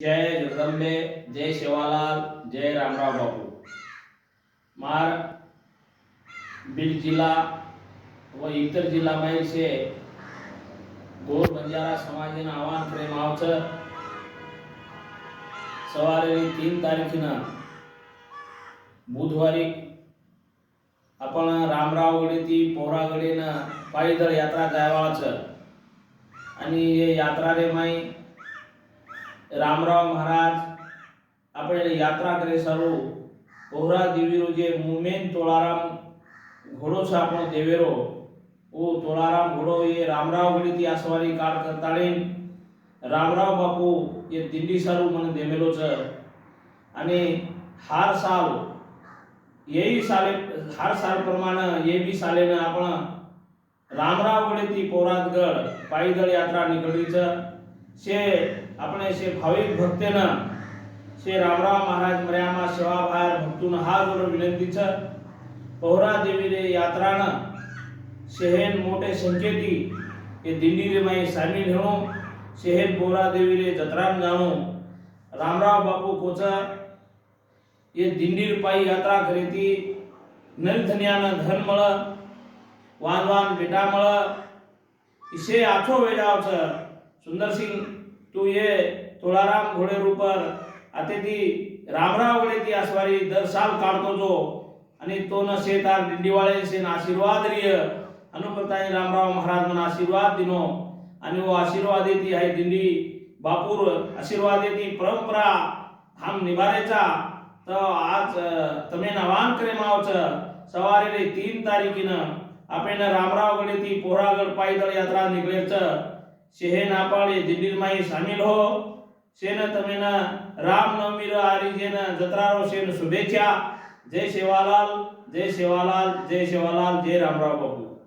જય જગદંબે જય સેવાલાલ, જય રામરાવ બાપુ. માર બીડ જિલ્લા ઇતર જિલ્લામાં છે. ગોર બંજારા સમાજના આહવાન પ્રેમ આવતર સવારેની તીન તારીખના બુધવારે આપણા રામરાવ ગળીથી પૌરાગળીના પાયદળ યાત્રા જવાળા છે. અને એ યાત્રા રેમાં રામરાવ મહારાજ. આપણે યાત્રા કરી સારું. પોહરા દેવીરો જે મુમેન તોળારામ ઘોડો છે આપણો દેવેરો, ઓ તોળારામ ઘોડો, એ રામરાવ ગળીથી આ સવારી કાર કરતાળીન રામરાવ બાપુ, એ દિંડી સારું મને દેમેલો છે. અને હાર સાલ એ સાલે, હાર સાલ પ્રમાણે એ બી સાલેને આપણા રામરાવ ગળીથી પોરાદગઢ, પાયદળ યાત્રા નીકળી છે. છે આપણે છે ભાવિક ભક્તના છે રામરાવ મહારાજ મર્યામાં સેવાભાર ભક્તોના હાર જોડે વિનંતી છે પહોરા દેવી રે યાત્રાના શહેર મોટે સંકેતી કે દિંડી રે માં સામેલ હેણો શહેર પોરા દેવી રે જતરામ જાણો રામરાવ બાપુ કોચા એ દિંડી પાઈ યાત્રા કરીતી નરધન્યાના ધન મળે વાન વાન બેટા મળે ઈસે આછો વેજાવ છે सुंदर सिंग तू ये तोळाराम घोडे रूपर आता ती रामराव गळे ती आसवारी दर साल काढतो जो. आणि तो न शेतार दिंडीवाळे सेन आशीर्वाद रिय. अनुप्रताई रामराव महाराज म्हणून आशीर्वाद दिनो. आणि वो आशीर्वाद येते आहे दिंडी बापूर आशीर्वाद येते परंपरा हम निभारेचा. तर आज तमे नवान करे मावचं. सवारी रे तीन तारीखीनं. आपण रामराव गडे ती पोहरागड पायदळ यात्रा निघलेचं છે શહેર નાપાળી દિલ્હીમાં સામેલ હો. શેને તમે ના રામનવમી આરી જેને જતરારો શેને શુભેચ્છા? જય સેવાલાલ જય સેવાલાલ જય સેવાલાલ જય રામરાવ બાપુ.